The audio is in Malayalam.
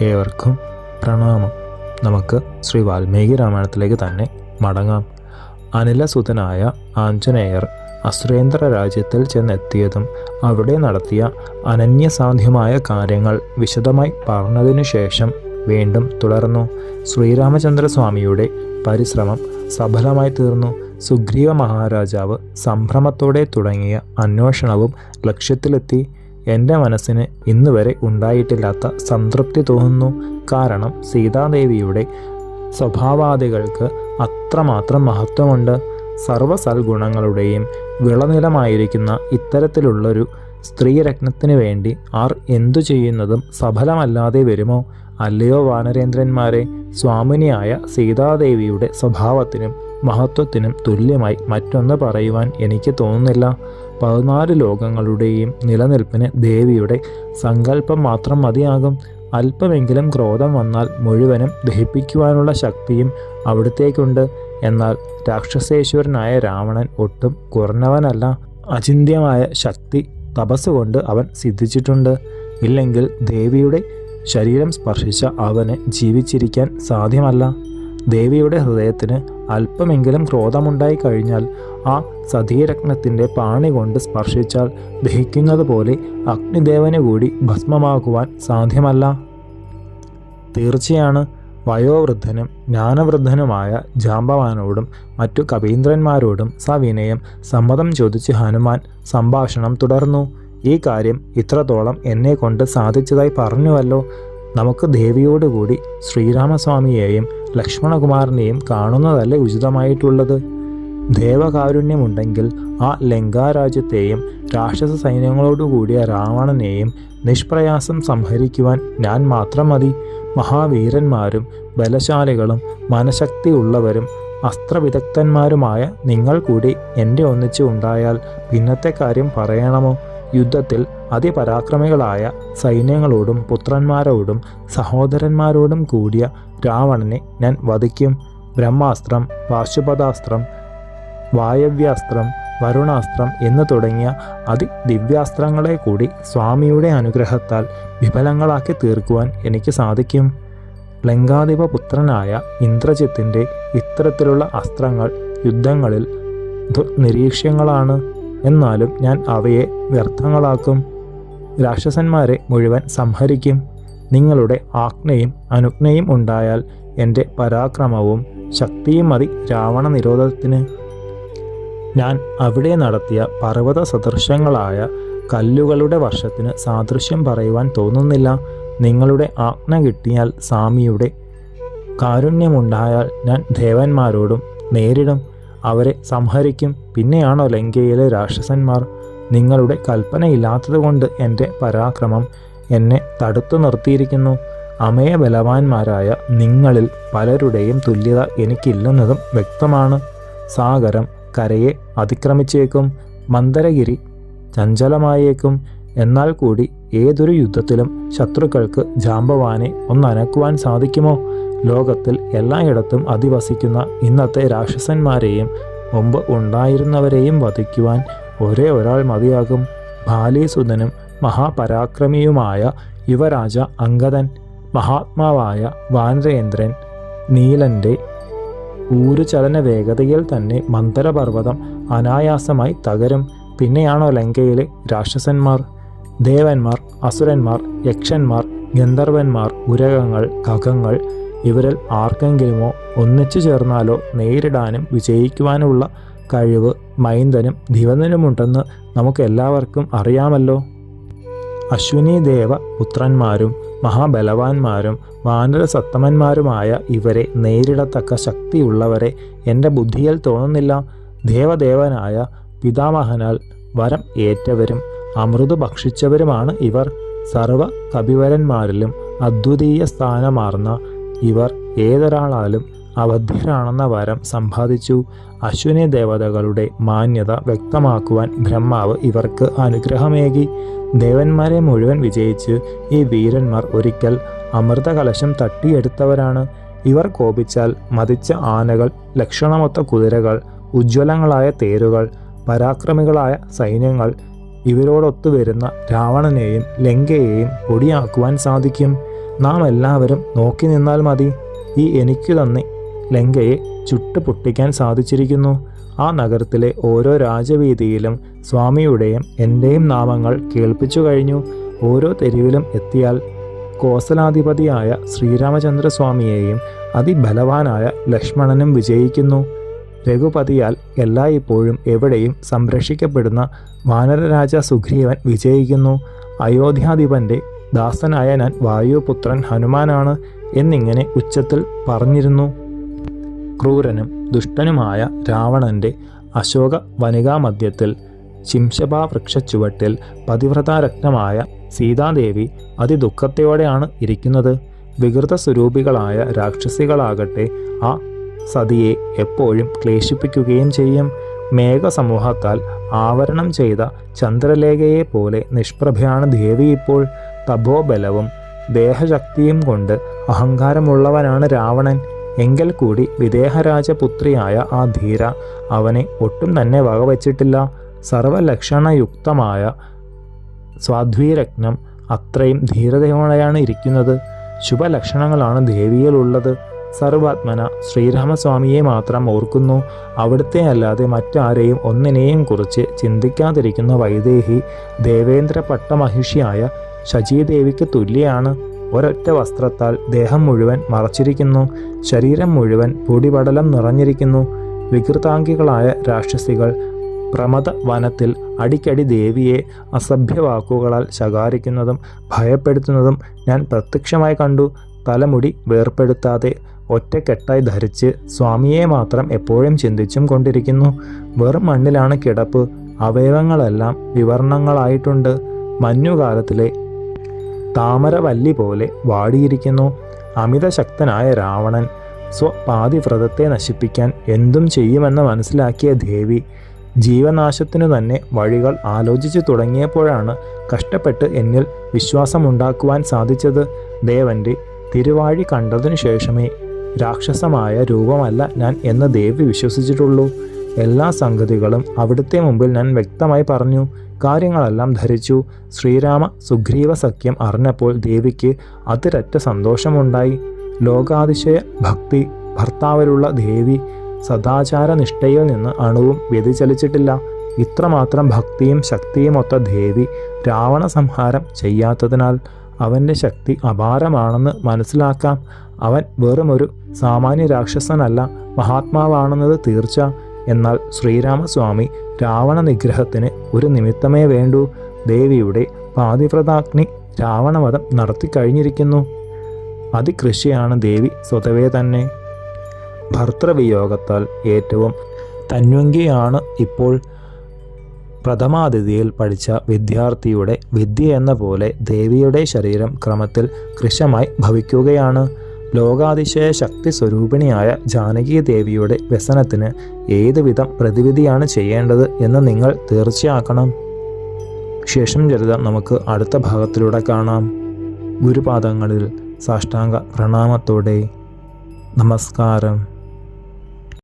ഏവർക്കും പ്രണാമം. നമുക്ക് ശ്രീ വാൽമീകി രാമായണത്തിലേക്ക് തന്നെ മടങ്ങാം. അനിലസുതനായ ആഞ്ജനേയർ അസുരേന്ദ്ര രാജ്യത്തിൽ ചെന്നെത്തിയതും അവിടെ നടത്തിയ അനന്യസാധ്യമായ കാര്യങ്ങൾ വിശദമായി പറഞ്ഞതിനു ശേഷം വീണ്ടും തുടർന്നു. ശ്രീരാമചന്ദ്രസ്വാമിയുടെ പരിശ്രമം സഫലമായി തീർന്നു. സുഗ്രീവ മഹാരാജാവ് സംഭ്രമത്തോടെ തുടങ്ങിയ അന്വേഷണവും ലക്ഷ്യത്തിലെത്തി. എന്റെ മനസ്സിന് ഇന്നുവരെ ഉണ്ടായിട്ടില്ലാത്ത സംതൃപ്തി തോന്നുന്നു. കാരണം സീതാദേവിയുടെ സ്വഭാവാദികൾക്ക് അത്രമാത്രം മഹത്വമുണ്ട്. സർവസൽഗുണങ്ങളുടെയും വിളനിലമായിരിക്കുന്ന ഇത്തരത്തിലുള്ളൊരു സ്ത്രീരത്നത്തിനു വേണ്ടി ആർ എന്തു ചെയ്യുന്നതും സഫലമല്ലാതെ വരുമോ? അല്ലയോ വാനരേന്ദ്രന്മാരെ സ്വാമിനിയായ സീതാദേവിയുടെ സ്വഭാവത്തിനും മഹത്വത്തിനും തുല്യമായി മറ്റൊന്ന് പറയുവാൻ എനിക്ക് തോന്നുന്നില്ല. പതിനാല് ലോകങ്ങളുടെയും നിലനിൽപ്പിന് ദേവിയുടെ സങ്കല്പം മാത്രം മതിയാകും. അല്പമെങ്കിലും ക്രോധം വന്നാൽ മുഴുവനും ദഹിപ്പിക്കുവാനുള്ള ശക്തിയും അവിടത്തേക്കുണ്ട്. എന്നാൽ രാക്ഷസേശ്വരനായ രാവണൻ ഒട്ടും കുറഞ്ഞവനല്ല. അചിന്ത്യമായ ശക്തി തപസ്സുകൊണ്ട് അവൻ സിദ്ധിച്ചിട്ടുണ്ട്. ഇല്ലെങ്കിൽ ദേവിയുടെ ശരീരം സ്പർശിച്ച അവന് ജീവിച്ചിരിക്കാൻ സാധ്യമല്ല. ദേവിയുടെ ഹൃദയത്തിന് അല്പമെങ്കിലും ക്രോധമുണ്ടായി കഴിഞ്ഞാൽ ആ സതീരത്നത്തിന്റെ പാണി കൊണ്ട് സ്പർശിച്ചാൽ ദഹിക്കുന്നത് പോലെ അഗ്നിദേവന് കൂടി ഭസ്മമാക്കുവാൻ സാധ്യമല്ല. തീർച്ചയാണ് വയോവൃദ്ധനും ജ്ഞാനവൃദ്ധനുമായ ജാമ്പവാനോടും മറ്റു കവീന്ദ്രന്മാരോടും സവിനയം സമ്മതം ചോദിച്ച് ഹനുമാൻ സംഭാഷണം തുടർന്നു. ഈ കാര്യം ഇത്രത്തോളം എന്നെ കൊണ്ട് സാധിച്ചതായി പറഞ്ഞുവല്ലോ. നമുക്ക് ദേവിയോടുകൂടി ശ്രീരാമസ്വാമിയെയും ലക്ഷ്മണകുമാരനെയും കാണുന്നതല്ലേ ഉചിതമായിട്ടുള്ളത്? ദേവകാരുണ്യമുണ്ടെങ്കിൽ ആ ലങ്കാരാജ്യത്തെയും രാക്ഷസ സൈന്യങ്ങളോടുകൂടിയ രാവണനെയും നിഷ്പ്രയാസം സംഹരിക്കുവാൻ ഞാൻ മാത്രം മതി. മഹാവീരന്മാരും ബലശാലികളും മനഃശക്തിയുള്ളവരും അസ്ത്രവിദഗ്ധന്മാരുമായ നിങ്ങൾ കൂടി എന്റെ ഒന്നിച്ച് ഉണ്ടായാൽ പിന്നത്തെ കാര്യം പറയണമോ? യുദ്ധത്തിൽ അതിപരാക്രമികളായ സൈന്യങ്ങളോടും പുത്രന്മാരോടും സഹോദരന്മാരോടും കൂടിയ രാവണനെ ഞാൻ വധിക്കും. ബ്രഹ്മാസ്ത്രം പാശുപതാസ്ത്രം വായവ്യാസ്ത്രം വരുണാസ്ത്രം എന്ന് തുടങ്ങിയ അതിദിവ്യാസ്ത്രങ്ങളെ കൂടി സ്വാമിയുടെ അനുഗ്രഹത്താൽ വിഫലങ്ങളാക്കി തീർക്കുവാൻ എനിക്ക് സാധിക്കും. ലങ്കാധിപ പുത്രനായ ഇന്ദ്രജിത്തിന്റെ ഇത്തരത്തിലുള്ള അസ്ത്രങ്ങൾ യുദ്ധങ്ങളിൽ ദുർനിരീക്ഷ്യങ്ങളാണ് എന്നാലും ഞാൻ അവയെ വ്യർത്ഥങ്ങളാക്കും. രാക്ഷസന്മാരെ മുഴുവൻ സംഹരിക്കും. നിങ്ങളുടെ ആജ്ഞയും അനുജ്ഞയും ഉണ്ടായാൽ എന്റെ പരാക്രമവും ശക്തിയും മതി രാവണ നിരോധത്തിന് ഞാൻ അവിടെ നടത്തിയ പർവത സദൃശങ്ങളായ കല്ലുകളുടെ വർഷത്തിന് സാദൃശ്യം പറയുവാൻ തോന്നുന്നില്ല. നിങ്ങളുടെ ആജ്ഞ കിട്ടിയാൽ സ്വാമിയുടെ കാരുണ്യമുണ്ടായാൽ ഞാൻ ദേവന്മാരോടും നേരിടും. അവരെ സംഹരിക്കും. പിന്നെയാണോ ലങ്കയിലെ രാക്ഷസന്മാർ? നിങ്ങളുടെ കൽപ്പനയില്ലാത്തതുകൊണ്ട് എന്റെ പരാക്രമം എന്നെ തടുത്തു നിർത്തിയിരിക്കുന്നു. അമയ ബലവാന്മാരായ നിങ്ങളിൽ പലരുടെയും തുല്യത എനിക്കില്ലെന്നതും വ്യക്തമാണ്. സാഗരം കരയെ അതിക്രമിച്ചേക്കും മന്ദരഗിരി ചഞ്ചലമായേക്കും. എന്നാൽ കൂടി ഏതൊരു യുദ്ധത്തിലും ശത്രുക്കൾക്ക് ജാമ്പവാനെ ഒന്നനക്കുവാൻ സാധിക്കുമോ? ലോകത്തിൽ എല്ലായിടത്തും അധിവസിക്കുന്ന ഇന്നത്തെ രാക്ഷസന്മാരെയും മുമ്പ് ഉണ്ടായിരുന്നവരെയും വധിക്കുവാൻ ഒരേ ഒരാൾ മതിയാകും. ബാലീസുതനും മഹാപരാക്രമിയുമായ യുവരാജ അങ്കദൻ മഹാത്മാവായ വാനരേന്ദ്രൻ നീലന്റെ ഊരുചലന വേഗതയിൽ തന്നെ മന്ദരപർവതം അനായാസമായി തകരും. പിന്നെയാണോ ലങ്കയിലെ രാക്ഷസന്മാർ? ദേവന്മാർ അസുരന്മാർ യക്ഷന്മാർ ഗന്ധർവന്മാർ ഉരകങ്ങൾ ഖഗങ്ങൾ ഇവരിൽ ആർക്കെങ്കിലുമോ ഒന്നിച്ചു ചേർന്നാലോ നേരിടാനും വിജയിക്കുവാനുള്ള കഴിവ് മൈന്ദനും ദിവനനുമുണ്ടെന്ന് നമുക്കെല്ലാവർക്കും അറിയാമല്ലോ. അശ്വിനി ദേവ പുത്രന്മാരും മഹാബലവാന്മാരും വാനരസത്തമന്മാരുമായ ഇവരെ നേരിടത്തക്ക ശക്തിയുള്ളവരെ എന്റെ ബുദ്ധിയിൽ തോന്നുന്നില്ല. ദേവദേവനായ പിതാമഹനാൽ വരം ഏറ്റവരും അമൃത് ഭക്ഷിച്ചവരുമാണ് ഇവർ. സർവ കവിവരന്മാരിലും അദ്വിതീയ സ്ഥാനമാർന്ന ഇവർ ഏതൊരാളാലും അവധ്യരാണെന്ന വരം സമ്പാദിച്ചു. അശ്വിനി ദേവതകളുടെ മാന്യത വ്യക്തമാക്കുവാൻ ബ്രഹ്മാവ് ഇവർക്ക് അനുഗ്രഹമേകി. ദേവന്മാരെ മുഴുവൻ വിജയിച്ച് ഈ വീരന്മാർ ഒരിക്കൽ അമൃതകലശം തട്ടിയെടുത്തവരാണ്. ഇവർ കോപിച്ചാൽ മതിച്ച ആനകൾ ലക്ഷണമൊത്ത കുതിരകൾ ഉജ്ജ്വലങ്ങളായ തേരുകൾ പരാക്രമികളായ സൈന്യങ്ങൾ ഇവരോടൊത്തു വരുന്ന രാവണനെയും ലങ്കയെയും പൊടിയാക്കുവാൻ സാധിക്കും. നാം എല്ലാവരും നോക്കി നിന്നാൽ മതി. ഈ എനിക്കു തന്നെ ലങ്കയെ ചുട്ടു പൊട്ടിക്കാൻ സാധിച്ചിരിക്കുന്നു. ആ നഗരത്തിലെ ഓരോ രാജവീതിയിലും സ്വാമിയുടെയും എന്റെയും നാമങ്ങൾ കേൾപ്പിച്ചു കഴിഞ്ഞു. ഓരോ തെരുവിലും എത്തിയാൽ കോസലാധിപതിയായ ശ്രീരാമചന്ദ്രസ്വാമിയെയും അതിബലവാനായ ലക്ഷ്മണനും വിജയിക്കുന്നു. രഘുപതിയാൽ എല്ലായ്പ്പോഴും എവിടെയും സംരക്ഷിക്കപ്പെടുന്ന വാനരരാജ സുഗ്രീവൻ വിജയിക്കുന്നു. അയോധ്യാധിപന്റെ ദാസനായ ഞാൻ വായുപുത്രൻ ഹനുമാനാണ് എന്നിങ്ങനെ ഉച്ചത്തിൽ പറഞ്ഞിരുന്നു. ക്രൂരനും ദുഷ്ടനുമായ രാവണന്റെ അശോക വനികാമധ്യത്തിൽ ശിംശഭാ വൃക്ഷച്ചുവട്ടിൽ പതിവ്രതാരത്നമായ സീതാദേവി അതിദുഃഖത്തോടെയാണ് ഇരിക്കുന്നത്. വികൃത സ്വരൂപികളായ രാക്ഷസികളാകട്ടെ ആ സതിയെ എപ്പോഴും ക്ലേശിപ്പിക്കുകയും ചെയ്യും. മേഘസമൂഹത്താൽ ആവരണം ചെയ്ത ചന്ദ്രലേഖയെ പോലെ നിഷ്പ്രഭയാണ് ദേവി ഇപ്പോൾ. തപോബലവും ദേഹശക്തിയും കൊണ്ട് അഹങ്കാരമുള്ളവനാണ് രാവണൻ. എങ്കിൽ കൂടി വിദേഹരാജപുത്രിയായ ആ ധീര അവനെ ഒട്ടും തന്നെ വകവച്ചിട്ടില്ല. സർവലക്ഷണയുക്തമായ സ്വാധ്വീരത്നം അത്രയും ധീരതയോടെയാണ് ഇരിക്കുന്നത്. ശുഭലക്ഷണങ്ങളാണ് ദേവിയിലുള്ളത്. സർവാത്മന ശ്രീരാമസ്വാമിയെ മാത്രം ഓർക്കുന്നു. അവിടുത്തെ അല്ലാതെ മറ്റാരെയും ഒന്നിനെയും കുറിച്ച് ചിന്തിക്കാതിരിക്കുന്ന വൈദേഹി ദേവേന്ദ്ര പട്ടമഹിഷിയായ ശചീദേവിക്ക് തുല്യാണ്. ഒരൊറ്റ വസ്ത്രത്താൽ ദേഹം മുഴുവൻ മറച്ചിരിക്കുന്നു. ശരീരം മുഴുവൻ പൊടിപടലം നിറഞ്ഞിരിക്കുന്നു. വികൃതാംഗികളായ രാക്ഷസികൾ പ്രമദ വനത്തിൽ അടിക്കടി ദേവിയെ അസഭ്യവാക്കുകളാൽ ശകാരിക്കുന്നതും ഭയപ്പെടുത്തുന്നതും ഞാൻ പ്രത്യക്ഷമായി കണ്ടു. തലമുടി വേർപ്പെടുത്താതെ ഒറ്റക്കെട്ടായി ധരിച്ച് സ്വാമിയെ മാത്രം എപ്പോഴും ചിന്തിച്ചും കൊണ്ടിരിക്കുന്നു. വെറും മണ്ണിലാണ് കിടപ്പ്. അവയവങ്ങളെല്ലാം വിവരണങ്ങളായിട്ടുണ്ട് മഞ്ഞുകാലത്തിലെ താമരവല്ലി പോലെ വാടിയിരിക്കുന്നു. അമിതശക്തനായ രാവണൻ സ്വപാതിവ്രതത്തെ നശിപ്പിക്കാൻ എന്തും ചെയ്യുമെന്ന് മനസ്സിലാക്കിയ ദേവി ജീവനാശത്തിനു തന്നെ വഴികൾ ആലോചിച്ചു തുടങ്ങിയപ്പോഴാണ് കഷ്ടപ്പെട്ട് എന്നിൽ വിശ്വാസമുണ്ടാക്കുവാൻ സാധിച്ചത്. ദേവന്റെ തിരുവാഴി കണ്ടതിനു ശേഷമേ രാക്ഷസമായ രൂപമല്ല ഞാൻ എന്ന് ദേവി വിശ്വസിച്ചിട്ടുള്ളൂ. എല്ലാ സംഗതികളും അവിടുത്തെ മുമ്പിൽ ഞാൻ വ്യക്തമായി പറഞ്ഞു. കാര്യങ്ങളെല്ലാം ധരിച്ചു. ശ്രീരാമ സുഗ്രീവ സഖ്യം അറിഞ്ഞപ്പോൾ ദേവിക്ക് അതിരറ്റ സന്തോഷമുണ്ടായി. ലോകാതിശയ ഭക്തി ഭർത്താവിലുള്ള ദേവി സദാചാര നിഷ്ഠയിൽ നിന്ന് അണുവും വ്യതിചലിച്ചിട്ടില്ല. ഇത്രമാത്രം ഭക്തിയും ശക്തിയും ഒത്ത ദേവി രാവണ സംഹാരം ചെയ്യാത്തതിനാൽ അവന്റെ ശക്തി അപാരമാണെന്ന് മനസ്സിലാക്കാം. അവൻ വെറുമൊരു സാമാന്യ രാക്ഷസനല്ല മഹാത്മാവാണെന്നത് തീർച്ച. എന്നാൽ ശ്രീരാമസ്വാമി രാവണ നിഗ്രഹത്തിന് ഒരു നിമിത്തമേ വേണ്ടൂ. ദേവിയുടെ പാതിവ്രതാഗ്നി രാവണവധം നടത്തിക്കഴിഞ്ഞിരിക്കുന്നു അതികൃഷിയാണ് ദേവി സ്വതവേ തന്നെ. ഭർത്തൃവിയോഗത്താൽ ഏറ്റവും തന്വങ്കിയാണ് ഇപ്പോൾ പ്രഥമാതിഥിയിൽ പഠിച്ച വിദ്യാർത്ഥിയുടെ വിദ്യ എന്ന പോലെ ദേവിയുടെ ശരീരം ക്രമത്തിൽ കൃശമായി ഭവിക്കുകയാണ്. ലോകാതിശയ ശക്തി സ്വരൂപിണിയായ ജാനകി ദേവിയുടെ വ്യസനത്തിന് ഏതുവിധം പ്രതിവിധിയാണ് ചെയ്യേണ്ടത് എന്ന് നിങ്ങൾ തീർച്ചയാക്കണം. ശേഷം ചരിത നമുക്ക് അടുത്ത ഭാഗത്തിലൂടെ കാണാം. ഗുരുപാദങ്ങളിൽ സാഷ്ടാംഗ പ്രണാമത്തോടെ. നമസ്കാരം.